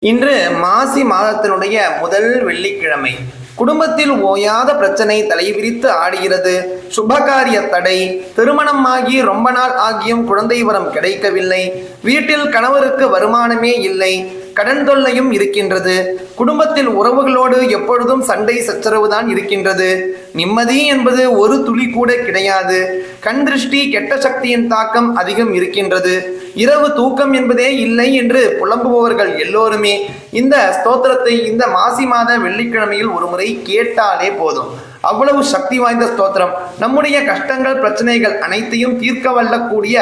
இன்று மாசி மாதத்தினுடைய முதல் வெள்ளிக்கிழமை. குடும்பத்தில் ஓயாத பிரச்சனை தலைவிரித்து ஆடுகிறது. சுபகாரிய தடை திருமணம் ஆகி ரொம்ப நாள் ஆகியும் குழந்தை வரம் கிடைக்கவில்லை. வீட்டில் கணவருக்கு வருமானமே இல்லை. கடன் தொல்லையும் இருக்கின்றது. குடும்பத்தில் உறவுகளோடு எப்பொழுதும் சண்டை சச்சரவு தான் இருக்கின்றது. நிம்மதி என்பது ஒரு துளி கூட கிடையாது. கண் திருஷ்டி கெட்ட சக்தியின் தாக்கம் அதிகம் இருக்கின்றது. இரவு தூக்கம் என்பதே இல்லை என்று புலம்புபவர்கள் எல்லோருமே இந்த ஸ்தோத்திரத்தை இந்த மாசி மாத வெள்ளிக்கிழமையில் ஒரு முறை கேட்டாலே போதும். அவ்வளவு சக்தி வாய்ந்த ஸ்தோத்திரம். நம்முடைய கஷ்டங்கள் பிரச்சனைகள் அனைத்தையும் தீர்க்க வல்லக்கூடிய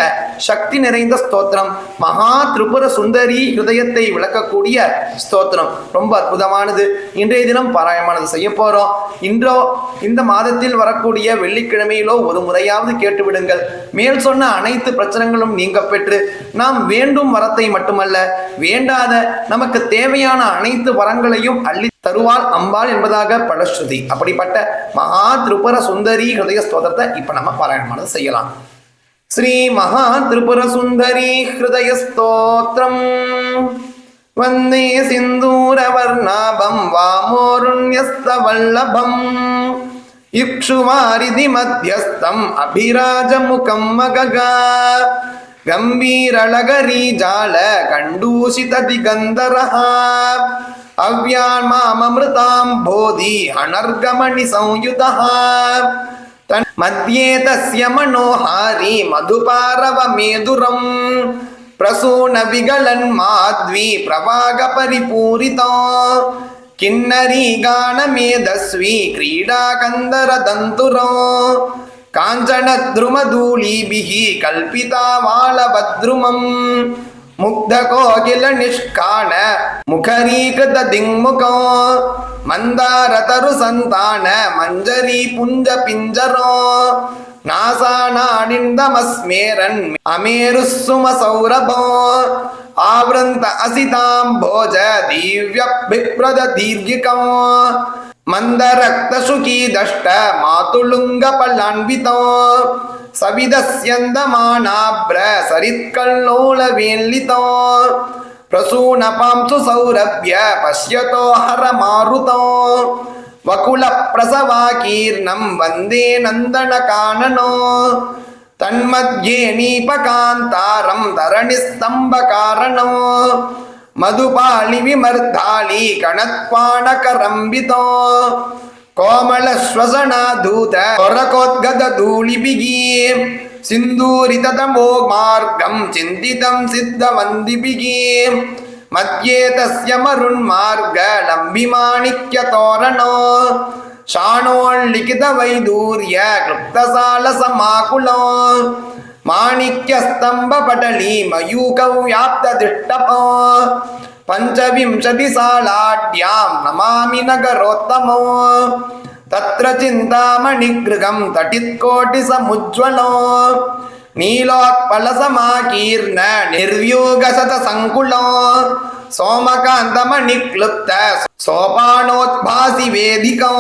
சக்தி நிறைந்த ஸ்தோத்திரம். மகா திரிபுர சுந்தரி ஹிருதயத்தை விளக்கக்கூடிய ஸ்தோத்திரம். ரொம்ப அற்புதமானது. இன்றைய தினம் பாராயணமானது செய்ய போறோம். இன்றோ இந்த மாதத்தில் வரக்கூடிய வெள்ளிக்கிழமையிலோ ஒரு முறையாவது கேட்டுவிடுங்கள். மேல் சொன்ன அனைத்து பிரச்சனைகளும் நீங்க பெற்று நாம் வேண்டும் வரத்தை மட்டுமல்ல வேண்டாத நமக்கு தேவையான அனைத்து வரங்களையும் அள்ளி தருவாள் அம்பாள் என்பதாக பலஸ்ருதி. அப்படிப்பட்ட மகா திரிபுர சுந்தரி ஹிருதய ஸ்தோத்திரத்தை இப்போ நம்ம பாராயணமானது செய்யலாம். ஸ்ரீ மகா திரிபுர சுந்தரி ஹிருதய ஸ்தோத்திரம். வந்தே சிந்தூரவர்ணாபம் வாமோருண்யஸ்தவல்லபம் இக்ஷுவாரிதி மத்தியஸ்தம் அபிராஜமுகம் மககா. கம்பீரழகரீஜால கண்டூஷித திகந்தரஹா अव्यान्माममृतां बोधि अनर्गमणिसंयुतः तन्मध्ये तस्य मनोहारी मधुपारवमेधुरम् प्रसूनविगलन्माध्वी प्रवागपरिपूरितो किन्नरी गानमेधस्वी क्रीडाकन्दरदन्तुरो काञ्चनद्रुमधूलीभिः ಮುಗ್ಧಕೋಗಿಲ ನಿಷ್ಕಾಣ ಮುಖರೀಕೃತ ದಿಗ್ಮುಖೋ ಮಂದಾರತರು ಸಂತಾನ ಮಂಜರಿ ಪುಂಜ ಪಿಂಜರೋ ನಾಸಾನಾಡಿಂದಮಸ್ಮೇರನ್ ಅಮೇರು ಸುಮ ಸೌರಭೋ ಆವೃಂತ ಅಸಿತಾಂ ಭೋಜ ದಿವ್ಯ ಬಿಪ್ರದ ದೀರ್ಘಿಕೋ ಮಂದರಕ್ತ ಶುಕಿ ದಷ್ಟ ಮಾತುಲುಂಗ ಪಲ್ಲಾನ್ವಿತೋ सविदस्यन्दमानाभ्र सरित्कल्लोलवेल्लितो प्रसूनपांसु सौरभ्य पश्यतो हरमारुतो वकुलप्रसवाकीर्णं वन्दे नन्दनकाननो तन्मध्ये नीपकान्तारं धरणिस्तम्भकारणो ಕೋಮಳ ಸ್ವಸನ ದೂತ ಹೊರಕೋದ್ಗದ ಧೂಳಿಬಿಗಿ ಸಿಂಧೂರಿತ ತಮೋ ಮಾರ್ಗಂ ಚಿಂತಿತಂ ಸಿದ್ಧ ವಂದಿಬಿಗಿ ಮಧ್ಯೆ ತಸ್ಯ ಮರುಣ್ ಮಾರ್ಗ ಲಂಬಿ ಮಾಣಿಕ್ಯ ತೋರಣೋ ಶಾಣೋಳ್ಳಿಖಿತ ವೈದೂರ್ಯ ಕೃಪ್ತಸಾಲ ಸಮಾಕುಲೋ ಮಾಣಿಕ್ಯ ಸ್ತಂಭ ಪಟಲಿ ಮಯೂಕ ವ್ಯಾಪ್ತ ದಿಷ್ಟಪೋ पञ्चविंशतिसालाढ्यां नमामि नगरोत्तमो तत्र चिन्तामणिगृहं तटित्कोटिसमुज्ज्वलो नीलोत्पलसमाकीर्ण निर्व्यूगशतसङ्कुलो सोमकान्तमणिक्लुप्त सोपानोद्भासि वेदिको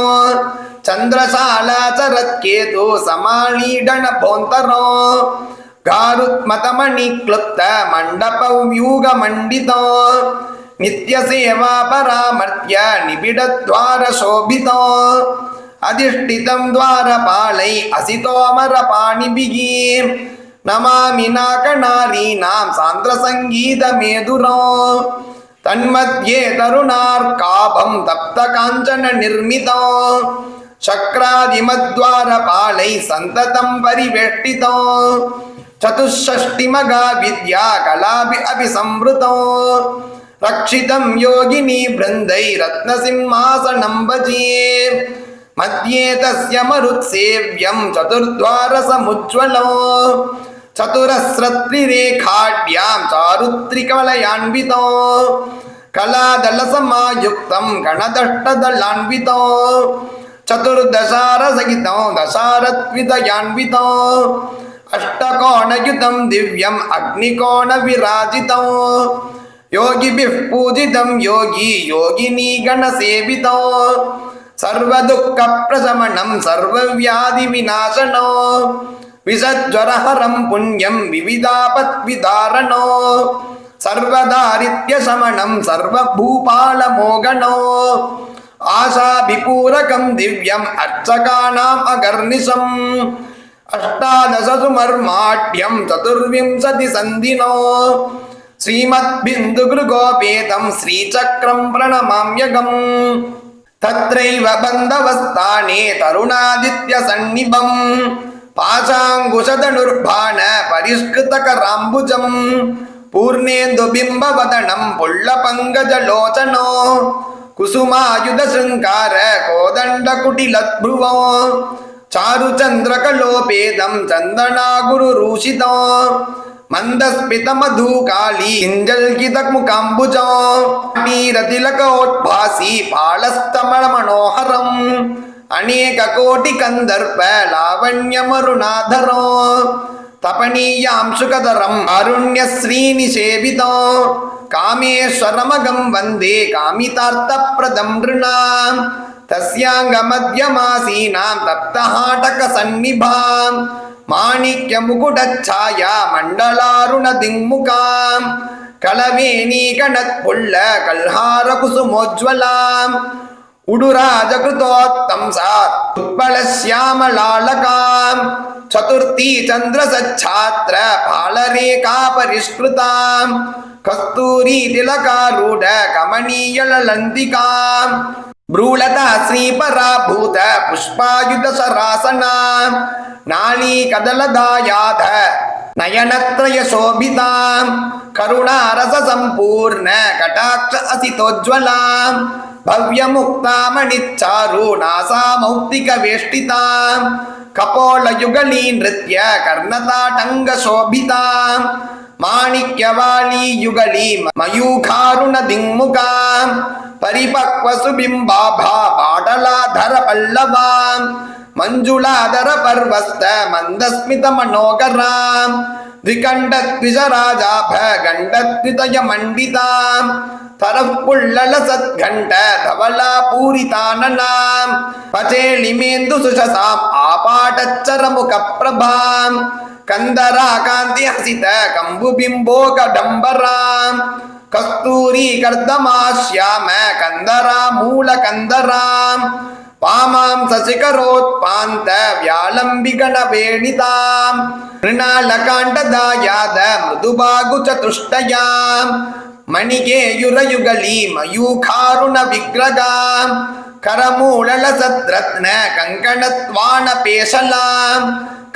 चन्द्रशालाचरत्केतु समालीडनभोन्तरो गारुत्मतमणिक्लुप्त मण्डपव्यूगमण्डितो नित्यसेवा परामर्त्य निबिडद्वारशोभितो अधिष्ठितं द्वारपालै असितोमरपाणिभिः नमामि नाकनारीणां सान्द्रसङ्गीतमेधुरो तन्मध्ये तरुणार्काभं तप्तकाञ्चननिर्मितो शक्रादिमद्वारपालैः सन्ततं परिवेष्टितो चतुष्षष्टिमगा विद्या कलाभि अभिसंवृतो रक्षितं योगिनी बृन्दैरत्नसिंहासनं भजे मध्ये तस्य मरुत्सेव्यं चतुर्द्वारसमुज्ज्वलो चतुरस्रत्रिरेखाढ्यां चारुत्रिकवलयान्वितो कलादलसमायुक्तं गणदष्टदलान्वितो चतुर्दशारसहितो दशारत्विदयान्वितो अष्टकोणयुतं दिव्यम् अग्निकोणविराजितो யோகிபிப் பூஜிதம் யோகி யோகினீ கணசேவிதோ சர்வதுக்க பிரசமணம் சர்வவியாதி விநாசனோ. விஷஜரஹரம் புண்ணியம் விவிதாபத் விதாரணோ. சர்வதாரித்ய சமணம் சர்வபூபால மோகனோ. ஆசாபிபூரகம் திவ்யம் அர்ச்சகானாம் அகர்நிசம் அஷ்டாதசசுமர்மாட்யம் சதுர்விம்சதி சந்தினோ. श्रीमद्बिन्दुगृगोपेतं श्रीचक्रं प्रणमाम्यगम् तत्रैव बन्धवस्थाने तरुणादित्यसन्निभम् पाशाङ्कुशधनुर्भाण परिष्कृतकराम्बुजम् पूर्णेन्दुबिम्बवदनं पुल्लपङ्कजलोचनो कुसुमायुधशृङ्गार कोदण्डकुटिलद्भ्रुवो चारुचन्द्रकलोपेदं चन्दनागुरुरूषितो மந்தஸ்மிதமதூகாளி கிஞ்சல் கிதக்முகாம்புஜம் நீரதிலகோட்பாசி பாலஸ்தமண மனோகரம் அநேக கோடி கந்தர்ப்ப லாவண்யமருணாதரோ தபனீயாம் சுகதரம் அருண்ய ஸ்ரீநிஷேபிதோ காமேஸ்வரமகம் வந்தே காமிதார்த்த பிரதம் தஸ்யாங்க மத்தியமாசீனாம் தப்தஹாடக சந்நிபாம் மாணிக்க முகுடச்சாயா மண்டலாருண திங்முகாம் கலவேணி கணத் புள்ள கல்ஹார குசுமோஜ்வலாம் உடுராஜ கிருதோத்தம் சார் உட்பல சியாமலாலகாம் சதுர்த்தி சந்திர சச்சாத்திர பாலரேகா பரிஷ்கிருதாம் चतुर्थी चन्द्रसच्छात्र फालरेखा परिष्कृताम् कस्तूरी तिलकारूढ कमनीयललन्तिकाम् भ्रूलता श्रीपराभूत पुष्पायुधशरासना नालीकदलदायाध नयनत्रयशोभिताम् करुणारससम्पूर्ण कटाक्ष असितोज्ज्वलाम् भव्यमुक्तामणिच्चारु नासामौक्तिकवेष्टिताम् மாணிக்கவாலி யுகலி மயூகாருண திங்முகாம் பரிபக்வசுபிம்பாபா பாடலாதர பல்லவாம் மஞ்சுளாதர பர்வஸ்த மந்தஸ்மித மனோகராம் திகண்டத்விஜராஜாப கண்டத்விதய மண்டிதாம் தரப்புள்ளல சத்கண்ட தவலா பூரிதானனாம் பச்சேளிமேந்து சுஷசாம் ஆபாடச்சரமுக பிரபாம் கந்தரா காந்தி ஹசித கம்பு பிம்போ கடம்பராம் கஸ்தூரி கர்தமாஷ்யாம கந்தரா மூல கந்தராம் பாமாம் சசிகரோத்பாந்த வியாழம்பிகண வேணிதாம் மೃಣಾಲಕಾಂಡದಾಯಾದ ಮೃದುಬಾಗು ಚತುಷ್ಟಯಾಂ ಮಣಿಗೆ ಯುರಯುಗಲೀ ಮಯೂಖಾರುಣ ವಿಗ್ರಗಾಂ கரமூழல சத்ரத்ன கங்கணத்வான பேசலாம்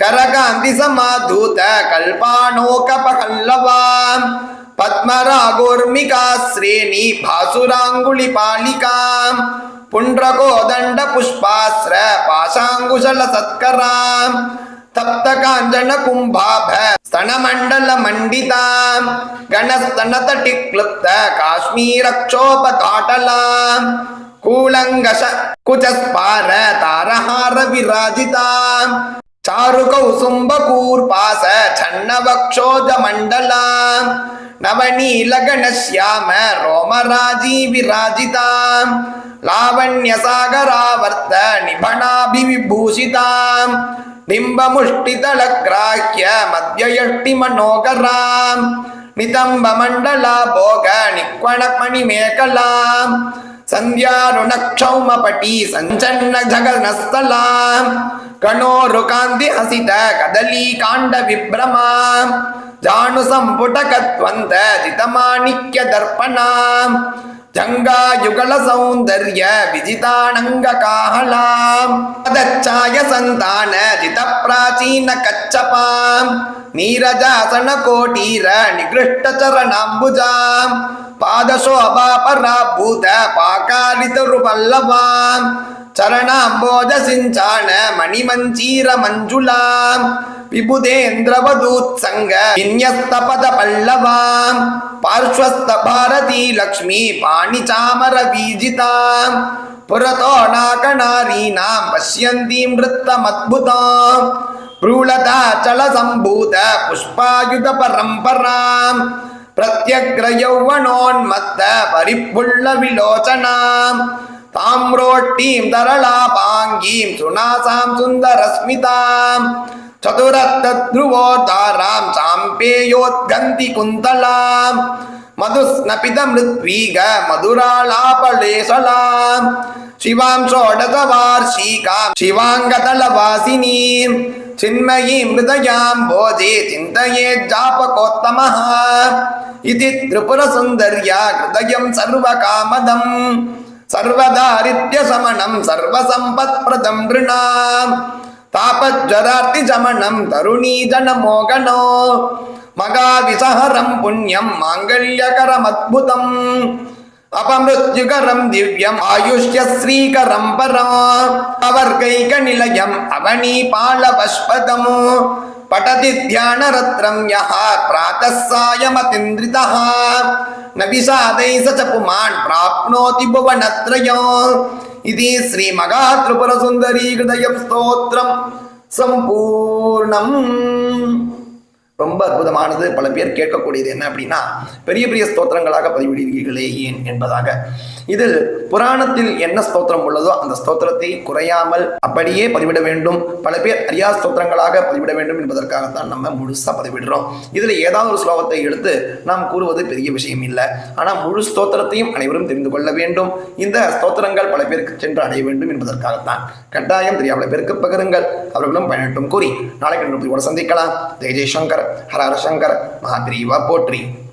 கரகாந்தி சமாதூத கல்பானோக பகல்லவாம் பத்மராகோர்மிகா ஸ்ரேணி பாசுராங்குழி பாலிகாம் புன்றகோதண்ட புஷ்பாஸ்ர பாசாங்குஷல சத்கராம் தப்த காஞ்சன கும்பாப ஸ்தனமண்டல மண்டிதாம் கணஸ்தனதட்டி கிளுப்த காஷ்மீரக்ஷோபதாட்டலாம் कूलङ्गश कुचस्पार तारहार विराजिताम् चारुकौसुम्बकूर्पास छन्नवक्षोजमण्डलाम् नवनीलगणश्याम रोमराजी विराजिताम् लावण्यसागरावर्त निभणाभिविभूषिताम् बिम्बमुष्टितलग्राह्य मध्ययष्टिमनोगराम् नितम्बमण्डला भोग निक्वणमणिमेखलाम् ಸಂಧ್ಯಾರುಣಕ್ಷೌಮಪಟಿ ಸಂಚನ್ನ ಜಗನಸ್ಥಲ ಕಣೋರು ಕಾಂತಿ ಹಸಿತ ಕದಲಿ ಕಾಂಡ ವಿಭ್ರಮ ಜಾನು ಸಂಪುಟ ಕತ್ವಂತ ಜಿತಮಾಣಿಕ್ಯ ದರ್ಪಣ ಜಂಗಾಯುಗಳ ಸೌಂದರ್ಯ ವಿಜಿತಾಣಂಗ ಕಾಹಲಾಂ ಪದಚ್ಛಾಯ ಸಂತಾನ ಜಿತ ಪ್ರಾಚೀನ ಕಚ್ಚಪಾಂ ನೀರಜಾಸನ ಕೋಟೀರ ನಿಗೃಷ್ಟ ಚರಣಾಂಬುಜಾಂ नीरजासनकोटीर निगृष्टचरणाम्बुजाम् पादशोभापराभूत पाकालितरुपल्लवाम् चरणाम्बोजसिञ्चान मणिमञ्जीरमञ्जुलाम् विबुधेन्द्रवदूत्सङ्ग विन्यस्तपदपल्लवाम् पार्श्वस्थ भारती लक्ष्मी पाणिचामरवीजिताम् पुरतो नाकनारीणां पश्यन्तीं नृत्तमद्भुताम् प्रूलताचलसम्भूत पुष्पायुधपरम्पराम् प्रत्यग्रयौवनोन्मत्त परिपुल्लविलोचनाम् ताम्रोट्टीं तरलापाङ्गीं सुनासां सुन्दरस्मिताम् चतुरत्तध्रुवोद्धारां चाम्पेयोद्गन्ति कुन्तलाम् मधुस्नपितमृत्वीग मधुरालापलेशलाम् शिवां षोडशवार्षिकां शिवाङ्गतलवासिनीं चिन्मयीं हृदयां बोधे चिन्तयेज्जापकोत्तमः இது திரிபுர சுந்தர்யா ஹயம் சர்வ காமதம் சர்வதாரித்ய சமணம் சர்வசம்பத் பிரதம் ரிணாம் தாபஜரார்த்தி சமணம் தருணீ ஜன மோகனோ மகாவிசஹரம் புண்ணியம் மாங்கல்யகரம் அத்புதம் அபமிருத்யுகரம் திவ்யம் ஆயுஷ்ய ஸ்ரீகரம் பரம் அவர்கைக நிலையம் அவனி பாலபஸ்பதமோ பட்டதி தியானரத்ரம் யஹா பிராத்தசாயமதிந்திரிதா ந விஷாதை ச ச புமான் பிராப்னோதி புவனத்ரயோ இது ஸ்ரீ மகா திரிபுரசுந்தரி ஹிருதயம் ஸ்தோத்திரம் சம்பூர்ணம் ரொம்ப அற்புதமானது. பல பேர் கேட்கக்கூடியது என்ன அப்படின்னா பெரிய பெரிய ஸ்தோத்திரங்களாக பதிவிடுவீர்களே ஏன் என்பதாக. இதில் புராணத்தில் என்ன ஸ்தோத்திரம் உள்ளதோ அந்த ஸ்தோத்திரத்தை குறையாமல் அப்படியே பதிவிட வேண்டும். பல பேர் அரியா ஸ்தோத்திரங்களாக பதிவிட வேண்டும் என்பதற்காகத்தான் நம்ம முழுசாக பதிவிடுறோம். இதில் ஏதாவது ஒரு ஸ்லோகத்தை எடுத்து நாம் கூறுவது பெரிய விஷயம் இல்லை. ஆனால் முழு ஸ்தோத்திரத்தையும் அனைவரும் தெரிந்து கொள்ள வேண்டும். இந்த ஸ்தோத்திரங்கள் பல பேருக்கு சென்று அடைய வேண்டும் என்பதற்காகத்தான். கட்டாயம் தெரியாத பேருக்கு பகிருங்கள். அவர்களும் பயனட்டும். கூறி நாளைக்கு கூட சந்திக்கலாம். ஜெய் ஜெய்சங்கர். हरार शंकर व पोट्री।